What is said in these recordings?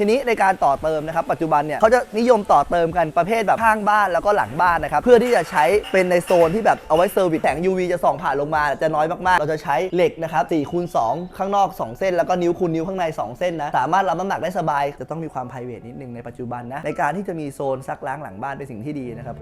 ทีนี้ในการต่อเติมนะครับปัจจุบันเนี่ยเขาจะนิยมต่อเติมกันประเภทแบบข้างบ้านแล้วก็หลังบ้านนะครับเพื่อที่จะใช้เป็นในโซนที่แบบเอาไว้เซอร์วิสแสง UV จะส่องผ่านลงมาจะน้อยมากๆ เราจะใช้เหล็กนะครับ4คูณ2ข้างนอก 2 เส้น แล้วก็นิ้วคูณนิ้วข้างใน 2 เส้นนะสามารถรับน้ำหนักได้สบาย จะต้องมีความ p r i v a t นิดนึงในปัจจุบันนะในการที่จะมีโซนซักล้างหลังบ้านเป็นสิ่งที่ดีนะครับ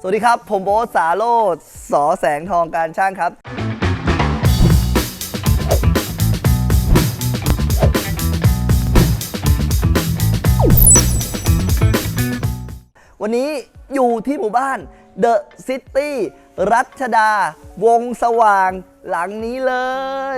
สวัสดีครับ ผมโบ๊ทสาโรสอแสงทองการช่างครับ วันนี้อยู่ที่หมู่บ้านเดอะซิตี้รัชดาวงสว่างหลังนี้เล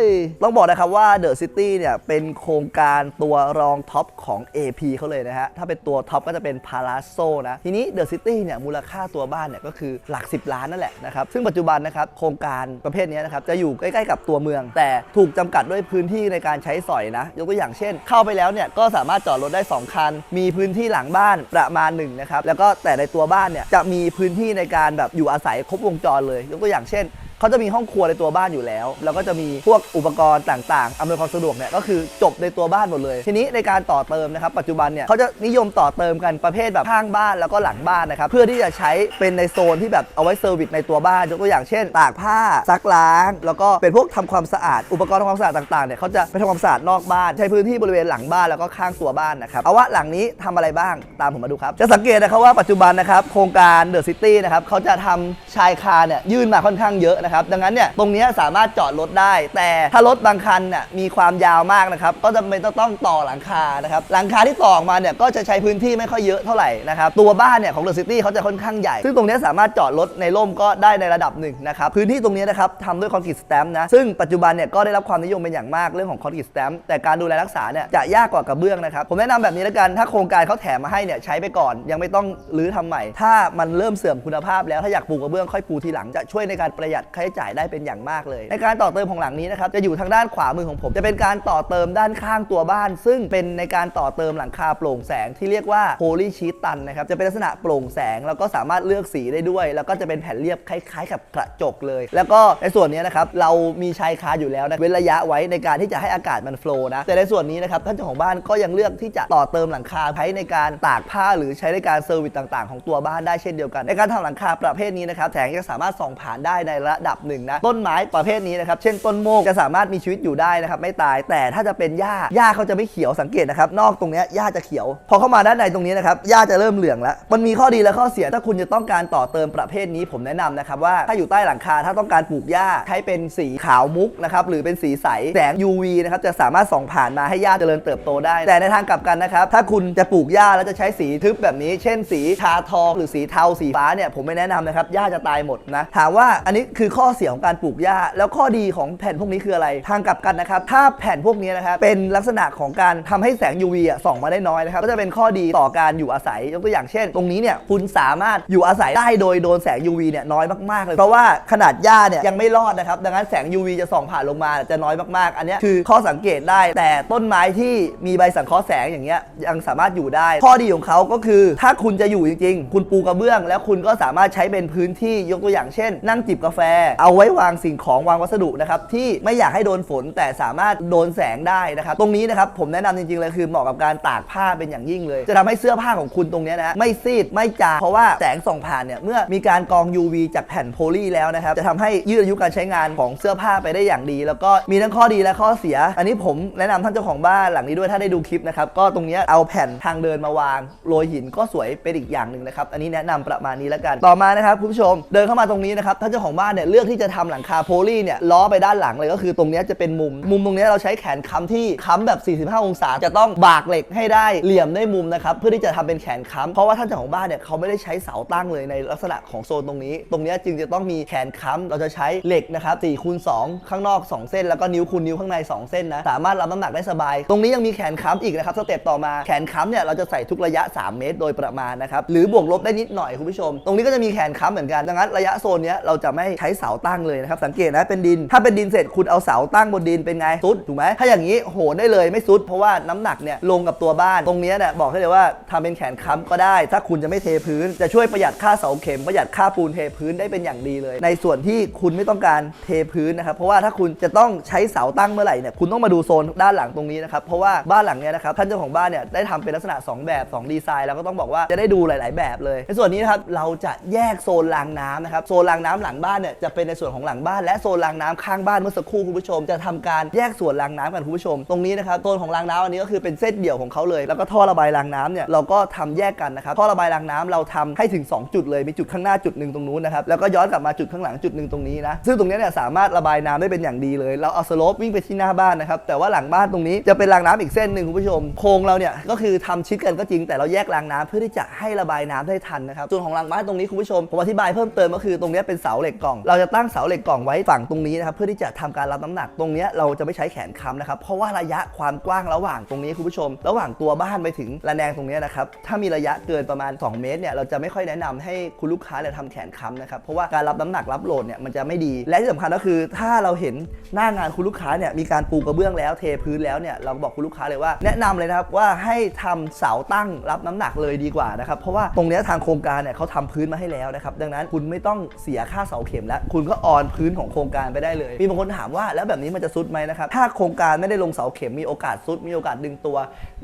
ย ต้องบอกนะครับว่าเดอะซิตี้เนี่ยเป็นโครงการตัวรองท็อปของ AP เขาเลยนะฮะ ถ้าเป็นตัวท็อปก็จะเป็นพาราโซนะ ทีนี้เดอะซิตี้เนี่ยมูลค่าตัวบ้านเนี่ยก็คือหลัก 10 ล้านนั่นแหละนะครับ ซึ่งปัจจุบันนะครับโครงการประเภทนี้นะครับจะอยู่ใกล้ๆกับตัวเมือง แต่ถูกจำกัดด้วยพื้นที่ในการใช้สอยนะ ยกตัวอย่างเช่น เข้าไปแล้วเนี่ยก็สามารถจอดรถได้ 2 คัน มีพื้นที่หลังบ้านประมาณหนึ่งนะครับแล้วก็แต่ในตัวบ้านเนี่ยจะมีพื้นที่ในการแบบอยู่อาศัยครบวงจรเลย ยกตัวอย่างเช่น เขาจะมีห้องครัวในตัวบ้านอยู่แล้ว แล้วก็จะมีพวกอุปกรณ์ต่างๆอำนวยความสะดวกเนี่ยก็คือจบในตัวบ้านหมดเลย ทีนี้ในการต่อเติมนะครับปัจจุบันเนี่ยเขาจะนิยมต่อเติมกันประเภทแบบข้างบ้านแล้วก็หลังบ้านนะครับเพื่อที่จะใช้เป็นในโซนที่แบบเอาไว้เซอร์วิสในตัวบ้านยกตัวอย่างเช่น ตากผ้าซักล้าง แล้วก็เป็นพวกทำความสะอาด อุปกรณ์ทำความสะอาดต่างๆเนี่ยเขาจะไปทำความสะอาดนอกบ้าน ใช้พื้นที่บริเวณหลังบ้านแล้วก็ข้างตัวบ้านนะครับเอาว่าหลังนี้ทำอะไรบ้างตามผมมาดูครับจะสังเกตนะครับว่าปัจจุบันนะครับโครงการเดอะซิตี้นะครับเขาจะทำชายคาเนี่ยยื่นมาค่อนข้างเยอะนะครับดังนั้นเนี่ยตรงนี้สามารถจอดรถได้ แต่ถ้ารถบางคันเนี่ยมีความยาวมากนะครับก็จำเป็นต้องต่อหลังคานะครับหลังคาที่ต่อออกมาเนี่ยก็จะใช้พื้นที่ไม่ค่อยเยอะเท่าไหร่นะครับตัวบ้านเนี่ยของเดอะซิตี้เขาจะค่อนข้างใหญ่ ซึ่งตรงนี้สามารถจอดรถในร่มก็ได้ในระดับหนึ่งนะครับพื้นที่ตรงนี้นะครับทำด้วยคอนกรีตสแตมป์นะซึ่งปัจจุบันเนี่ยก็ได้รับความนิยมเป็นอย่างมากเรื่องของคอนกรีตสแตมป์แต่การดูแลรักษาเนี่ยจะยากกว่ากระเบื้องนะครับผมแนะนำแบบนี้แล้วกันถ้าโครงการเขาแถมมาให้เนี่ยใช้ไปก่อน ยังไม่ต้องรื้อทำใหม่ ถ้ามันเริ่มเสื่อมคุณภาพแล้วถ้าอยากปูกระเบื้องค่อยปูทีหลังจะช่วยในการประหยัดค่าใช้จ่ายได้เป็นอย่างมากเลย ในการต่อเติมของหลังนี้นะครับจะอยู่ทางด้านขวามือของผม จะเป็นการต่อเติมด้านข้างตัวบ้าน ซึ่งเป็นในการต่อเติมหลังคาโปร่งแสงที่เรียกว่าโพลีชีตันนะครับจะเป็นลักษณะโปร่งแสงแล้วก็สามารถเลือกสีได้ด้วย แล้วก็จะเป็นแผ่นเรียบคล้ายๆ กับกระจกเลย แล้วก็ในส่วนนี้นะครับเรามีชายคาอยู่แล้วนะเว้นระยะไว้ในการที่จะให้อากาศมันโฟล์นะแต่ในส่วนนี้นะครับท่านเจ้าของบ้านก็ยังเลือกที่จะต่อเติมหลังคาใช้ในการตากผ้าหรือใช้ในการเซอร์วิสต่าง ๆ ของตัวบ้านได้เช่นเดียวกัน ในการทำหลังคาประเภทนี้นะครับแสงจะสามารถส่องผ่านได้ในระดับหนึ่งนะต้นไม้ประเภทนี้นะครับเช่นต้นโมกจะสามารถมีชีวิตอยู่ได้นะครับไม่ตายแต่ถ้าจะเป็นหญ้าหญ้าเขาจะไม่เขียวสังเกตนะครับนอกตรงนี้หญ้าจะเขียว พอเข้ามาด้านในตรงนี้นะครับหญ้าจะเริ่มเหลืองแล้วมันมีข้อดีและข้อเสียถ้าคุณจะต้องการต่อเติมประเภทนี้ผมแนะนำนะครับว่าถ้าอยู่ใต้หลังคาถ้าต้องการปลูกหญ้าใช้เป็นสีขาวมุกนะครับหรือเป็นสีใสแสง UV นะครับจะสามารถส่องผ่านมาให้หญ้าเจริญเติบโตได้ แต่ในทางกลับกันนะครับถ้าคุณจะปลูกหญ้าแล้วจะใช้สีทึบแบบนี้ เช่น สีชาทองหรือสีเทาสีฟ้าเนี่ยผมไม่แนะนำนะครับหญ้าจะตายหมดนะถามว่าอันนี้คือข้อเสียของการปลูกหญ้า แล้วข้อดีของแผ่นพวกนี้คืออะไร ทางกลับกันนะครับ ถ้าแผ่นพวกนี้นะครับเป็นลักษณะของการทำให้แสง UV อะส่องมาได้น้อยนะครับ ก็จะเป็นข้อดีต่อการอยู่อาศัย ยกตัวอย่างเช่น ตรงนี้เนี่ยคุณสามารถอยู่อาศัยได้โดยโดนแสง UV เนี่ยน้อยมากๆเลย เพราะว่าขนาดหญ้าเนี่ยยังไม่รอดนะครับ ดังนั้นแสง UV จะส่องผ่านลงมาจะน้อยมากๆ อันนี้คือข้อสังเกตได้ แต่ต้นไม้ที่มีใบสังเคราะห์แสงอย่างเงี้ยยังสามารถอยู่ได้ ข้อดีของเขาก็คือ ถ้าคุณจะอยู่จริงๆ คุณปูกระเบื้อง แล้วคุณก็สามารถใช้เป็นพื้นที่ยกตัวอย่างเช่น นั่งจิบกาแฟเอาไว้วางสิ่งของวางวัสดุนะครับที่ไม่อยากให้โดนฝนแต่สามารถโดนแสงได้นะครับตรงนี้นะครับผมแนะนำจริงๆเลยคือเหมาะกับการตากผ้าเป็นอย่างยิ่งเลย จะทำให้เสื้อผ้าของคุณตรงนี้นะไม่ซีดไม่จางเพราะว่าแสงส่องผ่านเนี่ยเมื่อมีการกรอง UV จากแผ่นโพลีแล้วนะครับจะทำให้ยืดอายุการใช้งานของเสื้อผ้าไปได้อย่างดี แล้วก็มีทั้งข้อดีและข้อเสีย อันนี้ผมแนะนำท่านเจ้าของบ้านหลังนี้ด้วยถ้าได้ดูคลิปนะครับก็ตรงเนี้ยเอาแผ่นทางเดินมาวางโรยหินก็สวยเป็นอีกอย่างหนึ่งนะครับอันนี้แนะนำประมาณนี้แล้วกันต่อมานะครับคุณผู้ชมเดินเข้ามาตรงนี้นะครับท่านเจ้าของบ้านเนี่ยลือกที่จะทำหลังคาโพลีเนี่ยล้อไปด้านหลังเลยก็คือตรงนี้จะเป็นมุม มุมตรงนี้เราใช้แขนค้ำที่ค้ำแบบ 45 องศา จะต้องบากเหล็กให้ได้เหลี่ยมได้มุมนะครับเพื่อที่จะทำเป็นแขนค้ำเพราะว่าท่านเจ้าของบ้านเนี่ยเขาไม่ได้ใช้เสาตั้งเลยในลักษณะของโซนตรงนี้ ตรงนี้จึงจะต้องมีแขนค้ำเราจะใช้เหล็กนะครับ4คูณ2ข้างนอก 2 เส้น แล้วก็นิ้วคูณนิ้วข้างใน 2 เส้นนะสามารถรับน้ำหนักได้สบาย ตรงนี้ยังมีแขนค้ำอีกนะครับสเต็ปต่อมาแขนค้ำเนี่ยเราจะใส่ทุกระยะ 3 เมตร โดยประมาณนะครับหรือบวกลบได้นิดหน่อยคุณผู้ชม ตรงนี้ก็จะมีแขนค้ำเหมือนกันดังนั้นระยะโซนนี้เราจะไม่ใช้เสาาตั้งเลยนะครับสังเกตนะเป็นดิน ถ้าเป็นดินเสร็จคุณเอาเสาตั้งบนดินเป็นไงซุดถูกไหมถ้าอย่างนี้โหนได้เลยไม่ซุด เพราะว่าน้ำหนักเนี่ยลงกับตัวบ้านตรงเนี้ยเนี่ยบอกให้เลยว่าทำเป็นแขนค้ำก็ได้ ถ้าคุณจะไม่เทพื้น จะช่วยประหยัดค่าเสาเข็มประหยัดค่าปูนเทพื้นได้เป็นอย่างดีเลย ในส่วนที่คุณไม่ต้องการเทพื้นนะครับเพราะว่าถ้าคุณจะต้องใช้เสาตั้งเมื่อไหร่เนี่ยคุณต้องมาดูโซนด้านหลังตรงนี้นะครับเพราะว่าบ้านหลังเนี้ยนะครับท่านเจ้าของบ้านเนี่ยได้ทำเป็นลักษณะ 2 แบบ 2 ดีไซน์แล้วก็ต้องบอกว่าจะได้ดูหลาย ๆ แบบเลย ในส่วนนี้นะครับเราจะแยกโซนรางน้ำนะครับโซนรางน้ำหลังบ้านเนี่ยจะเป็นในส่วนของหลังบ้านและโซนรางน้ำข้างบ้านเมื่อสักครู่คุณผู้ชม จะทำการแยกส่วนรางน้ำกันคุณผู้ชม ตรงนี้นะครับโซนของรางน้ำอันนี้ก็คือเป็นเส้นเดี่ยวของเขาเลย แล้วก็ท่อระบายรางน้ำเนี่ยเราก็ทำแยกกันนะครับท่อระบายรางน้ำเราทำให้ถึง 2 จุดเลยมีจุดข้างหน้าจุดหนึ่งตรงนู้นนะครับแล้วก็ย้อนกลับมาจุดข้างหลังจุดหนึ่งตรงนี้นะซึ่งตรงนี้เนี่ยสามารถระบายน้ำได้เป็นอย่างดีเลย เราเอาสโลปวิ่งไปที่หน้าบ้านนะครับแต่ว่าหลังบ้านตรงนี้จะเป็นรางน้ำอีกเส้นหนึ่งคุณผู้ชมโครงเราเนี่ยก็คือทำชิดกันก็จริงแต่เราแยกรางน้ำเพื่อที่จะให้ระบายน้ำได้ทันนะครับส่วนของรางบ้านตรงนี้คุณผู้ชมผมอธิบายเพิ่มเติมก็คือตรงนี้เป็นเสาเหล็กกล่องเราจะตั้งเสาเหล็กกล่องไว้ฝั่งตรงนี้นะครับเพื่อที่จะทำการรับน้ำหนักตรงนี้เราจะไม่ใช้แขนค้ำนะครับเพราะว่าระยะความกว้างระหว่างตรงนี้คุณผู้ชม ระหว่างตัวบ้านไปถึงระแนงตรงนี้นะครับถ้ามีระยะเกินประมาณ 2 เมตรเนี่ยเราจะไม่ค่อยแนะนำให้คุณลูกค้าเนี่ยทำแขนค้ำนะครับเพราะว่าการรับน้ำหนักรับโหลดเนี่ยมันจะไม่ดี และที่สำคัญก็คือถ้าเราเห็นหน้างานคุณลูกค้าเนี่ยมีการปูกระเบื้องแล้วเทพื้นแล้วเนี่ยเราบอกคุณลูกค้าเลยว่าแนะนำเลยนะครับว่าให้ทำเสาตั้งรับน้ำหนักเลยดีกว่านะครับเพราะว่าตรงนี้ทางโครงการเนี่ยเขาทำพื้นมาให้แล้วนะครับดังนั้นคุณไม่ต้องเสียค่าเสาเข็มแล้วคุณก็ออนพื้นของโครงการไปได้เลย มีบางคนถามว่าแล้วแบบนี้มันจะซุดไหมนะครับ ถ้าโครงการไม่ได้ลงเสาเข็มมีโอกาสซุด มีโอกาสดึงตัว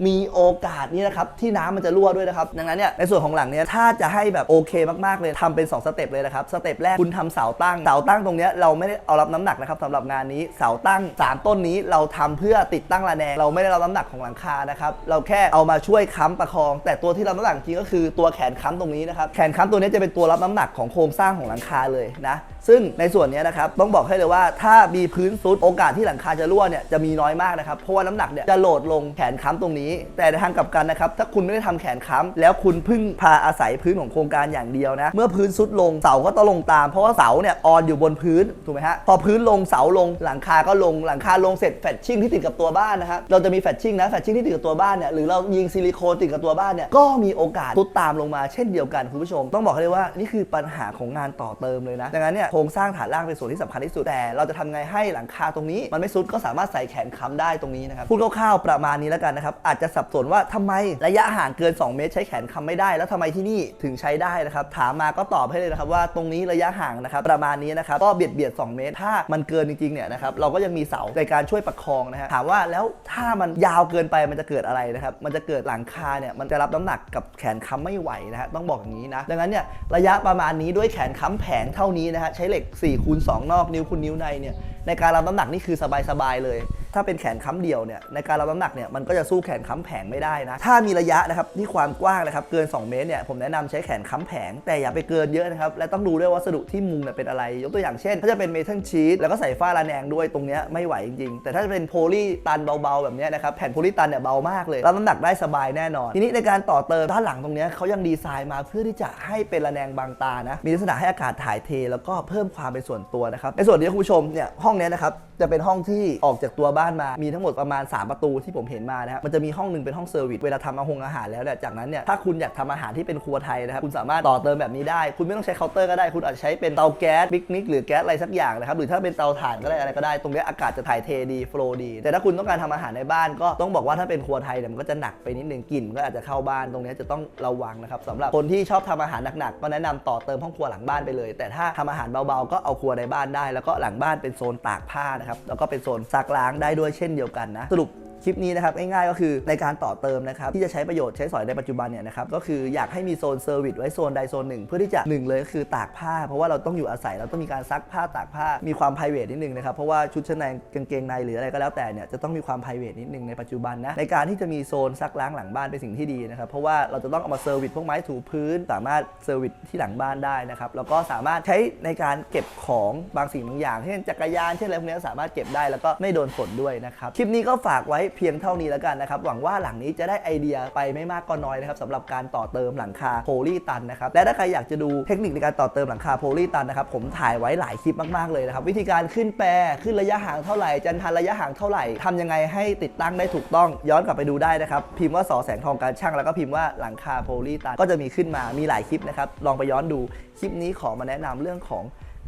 มีโอกาสนี่นะครับที่น้ำมันจะรั่วด้วยนะครับ ดังนั้นเนี่ยในส่วนของหลังเนี่ยถ้าจะให้แบบโอเคมากๆเลยทำเป็น 2 สเต็ปเลยนะครับ สเต็ปแรกคุณทำเสาตั้ง เสาตั้งตรงเนี้ยเราไม่ได้เอารับน้ำหนักนะครับสำหรับงานนี้เสาตั้งสามต้นนี้เราทำเพื่อติดตั้งระแนงเราไม่ได้รับน้ำหนักของหลังคานะครับเราแค่เอามาช่วยค้ำประคอง แต่ตัวที่รับน้ำหนักจริงก็คือตัวแขนค้ำตรงนี้นะครับแขนค้ำตัวนี้จะเป็นตัวรับน้ำหนักของโครงสร้างของหลังคาเลยนะ ซึ่งในส่วนนี้นะครับต้องบอกให้เลยว่าถ้ามีพื้นซุดโอกาสที่หลังคาจะรั่วเนี่ยจะมีน้อยมากนะครับเพราะว่าน้ำหนักเนี่ยจะโหลดลงแขนค้ำตรงนี้ แต่ในทางกลับกันนะครับถ้าคุณไม่ได้ทำแขนค้ำแล้วคุณพึ่งพาอาศัยพื้นของโครงการอย่างเดียวนะเมื่อพื้นซุดลงเสาก็ต้องลงตาม เพราะว่าเสาเนี่ยออนอยู่บนพื้นถูกไหมฮะพอพื้นลงเสาลงหลังคาก็ลงหลังคาลงเสร็จแฟชชิ่งที่ติดกับตัวบ้านนะครับเราจะมีแฟชชิ่งนะแฟชชิ่งที่ติดกับตัวบ้านเนี่ยหรือเรายิงซิลิโคนติดกับตัวบ้านเนี่ยก็มีโอกาสทุดตามลงมาเช่นเดียวกันคุณผู้ชม ต้องบอกเลยว่านี่คือปัญหาของงานต่อเติมเลยนะดังนั้นเนี่ยโครงสร้างฐานล่างเป็นส่วนที่สำคัญที่สุดแต่เราจะทำไงให้หลังคาตรงนี้ มันไม่ซุดก็สามารถใส่แขนค้ำได้ตรงนี้นะครับพูดคร่าวๆประมาณนี้แล้วกันนะครับอาจจะสับสนว่าทำไมระยะห่างเกิน 2 เมตร ใช้แขนค้ำไม่ได้ แล้วทำไมที่นี่ถึงใช้ได้นะครับถามมาก็ตอบให้เลยนะครับว่าตรงนี้ระยะห่างนะครับประมาณนี้นะครับก็เบียดเบียด 2 เมตร ถ้ามันเกินจริงๆเนี่ยนะครับเราก็ยังมีเสาในการช่วยประคองนะฮะถามว่าแล้วถ้ามันยาวเกินไปมันจะเกิดอะไรนะครับมันจะเกิดหลังคาเนี่ยมันจะรับน้ำหนักกับแขนค้ำไม่ไหวนะฮะต้องบอกอย่างนี้นะดังนั้นเนี่ยระยะประมาณนี้ด้วยแขนค้ำแผงเท่านี้นะฮะใช้เหล็ก4คูณ2นอกนิ้วคูณนิ้วในเนี่ยในการรับน้ำหนักนี่คือสบายๆเลย ถ้าเป็นแขนค้ำเดียวเนี่ยในการรับน้ำหนักเนี่ยมันก็จะสู้แขนค้ำแผงไม่ได้นะ ถ้ามีระยะนะครับที่ความกว้างนะครับเกิน 2 เมตรเนี่ยผมแนะนำใช้แขนค้ำแผง แต่อย่าไปเกินเยอะนะครับและต้องดูด้วยวัสดุที่มุงเนี่ยเป็นอะไร ยกตัวอย่างเช่น ถ้าจะเป็นเมทัลชีตแล้วก็ใส่ฝ้าระแนงด้วยตรงเนี้ยไม่ไหวจริงๆ แต่ถ้าจะเป็นโพลีตันเบาๆแบบเนี้ยนะครับแผ่นโพลีตันเนี่ยเบามากเลยรับน้ำหนักได้สบายแน่นอน ทีนี้ในการต่อเติมด้านหลังตรงเนี้ยเขายังดีไซน์มาเพื่อที่จะให้เป็นระแนงบางตานะมีลักษณะให้อากาศถ่ายเท แล้วก็เพิ่มความเป็นส่วนตัวนะครับในส่วนนี้คุณผู้ชมเนี่ยห้องนี้นะครับจะเป็นห้องที่ออกจากตัวบ้านมา มีทั้งหมดประมาณ 3 ประตูที่ผมเห็นมานะครับ มันจะมีห้องหนึ่งเป็นห้องเซอร์วิส เวลาทำอาหงอาหารแล้วเนี่ย จากนั้นเนี่ย ถ้าคุณอยากทำอาหารที่เป็นครัวไทยนะครับ คุณสามารถต่อเติมแบบนี้ได้ คุณไม่ต้องใช้เคาน์เตอร์ก็ได้ คุณอาจจะใช้เป็นเตาแก๊สปิกนิกหรือแก๊สอะไรสักอย่างนะครับ หรือถ้าเป็นเตาถ่านก็ได้อะไรก็ได้ ตรงนี้อากาศจะถ่ายเทดีโฟลดี แต่ถ้าคุณต้องการทำอาหารในบ้านก็ต้องบอกว่าถ้าเป็นครัวไทยเนี่ยมันก็จะหนักไปนิดนึงกลิ่นก็อาจจะเข้าบ้านตรงนี้จะต้องระวังนะครับสำหรับคนที่ชอบทำอาหารหนักๆก็แนะนำต่อเติมห้องครัวหลังบ้านไปเลย แต่ถ้าทำอาหารเบาๆ ก็เอาครัวในบ้านได้ แล้วก็หลังบ้านเป็นโซนตากผ้านะครับแล้วก็เป็นโซนซักล้างได้ด้วยเช่นเดียวกันนะ สรุป คลิปนี้นะครับง่ายๆก็คือในการต่อเติมนะครับที่จะใช้ประโยชน์ใช้สอยในปัจจุบันเนี่ยนะครับก็คืออยากให้มีโซนเซอร์วิสไว้โซนใดโซนหนึ่ง เพื่อที่จะหนึ่งเลยก็คือตากผ้า เพราะว่าเราต้องอยู่อาศัยเราต้องมีการซักผ้าตากผ้ามีความ p r i v a t นิดนึงนะครับเพราะว่าชุดชั้นในกางเกงในหรืออะไรก็แล้วแต่เนี่ยจะต้องมีความ p r i v a t นิดนึงในปัจจุบันนะในการที่จะมีโซนซักล้างหลังบ้านเป็นสิ่งที่ดีนะครับเพราะว่าเราจะต้องเอามาเซอร์วิสพวกไม้ถูพื้น สามารถเซอร์วิสที่หลังบ้านได้นะครับแล้วก็สามารถใช้ในการเก็บของบางสิ่งบางอย่างเช่นจักรยานเช่นอะไรพวกนี้สามารถเก็บได้แล้วก็ไม่โดนฝนด้วยนะครับคลิปนี้ก็ฝากไว้เพียงเท่านี้แล้วกันนะครับ หวังว่าหลังนี้จะได้ไอเดียไปไม่มากก็น้อยนะครับสำหรับการต่อเติมหลังคาโพลีตันนะครับ และถ้าใครอยากจะดูเทคนิคในการต่อเติมหลังคาโพลีตันนะครับ ผมถ่ายไว้หลายคลิปมากๆเลยนะครับ วิธีการขึ้นแปรขึ้นระยะห่างเท่าไหร่ จันทันระยะห่างเท่าไหร่ทำยังไงให้ติดตั้งได้ถูกต้อง ย้อนกลับไปดูได้นะครับ พิมพ์ว่าสอแสงทองการช่างแล้วก็พิมพ์ว่าหลังคาโพลีตันก็จะมีขึ้นมามีหลายคลิปนะครับลองไปย้อนดูคลิปนี้ขอมาแนะนำเรื่องของ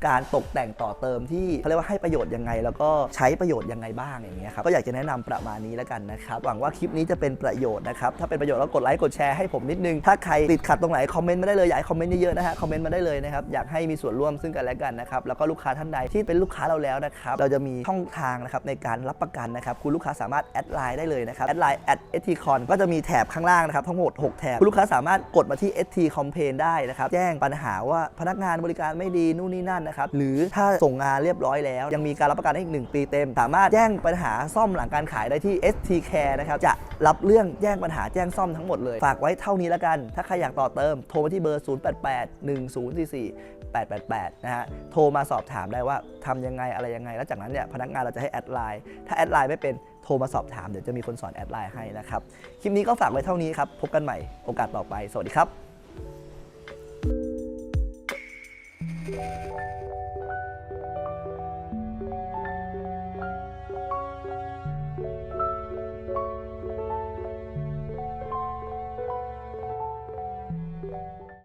การตกแต่งต่อเติมที่เขาเรียกว่าให้ประโยชน์ยังไง แล้วก็ใช้ประโยชน์ยังไงบ้างอย่างเงี้ยครับก็อยากจะแนะนำประมาณนี้แล้วกันนะครับหวังว่าคลิปนี้จะเป็นประโยชน์นะครับถ้าเป็นประโยชน์แล้วกดไลค์กดแชร์ให้ผมนิดนึงถ้าใครติดขัดตรงไหนคอมเมนต์มาได้เลยอยากให้คอมเมนต์เยอะๆนะฮะคอมเมนต์มาได้เลยนะครับอยากให้มีส่วนร่วมซึ่งกันและกันนะครับแล้วก็ลูกค้าท่านใดที่เป็นลูกค้าเราแล้วนะครับเราจะมีช่องทางนะครับในการรับประกันนะครับคุณลูกค้าสามารถแอดไลน์ได้เลยนะครับแอดไลน์ at stcon ก็จะมีแถบข้างล่างนะครับทั้งหมด 6 แถบคุณลูกค้าสามารถกดมาที่ st complain ได้นะครับแจ้งปัญหาว่าพนักงานบริการไม่ดีนู่นนี่นั่นนะครับ หรือถ้าส่งงานเรียบร้อยแล้ว ยังมีการรับประกันให้อีก 1 ปีเต็ม สามารถแจ้งปัญหาซ่อมหลังการขายได้ที่ st care นะครับ จะรับเรื่องแจ้งปัญหาแจ้งซ่อมทั้งหมดเลย ฝากไว้เท่านี้แล้วกัน ถ้าใครอยากต่อเติม โทรมาที่เบอร์ 0881044888นะฮะ โทรมาสอบถามได้ว่าทำยังไงอะไรยังไง แล้วจากนั้นเนี่ยพนักงานเราจะให้แอดไลน์ ถ้าแอดไลน์ไม่เป็นโทรมาสอบถาม เดี๋ยวจะมีคนสอนแอดไลน์ให้นะครับ คลิปนี้ก็ฝากไว้เท่านี้ครับ พบกันใหม่โอกาสต่อไป สวัสดีครับ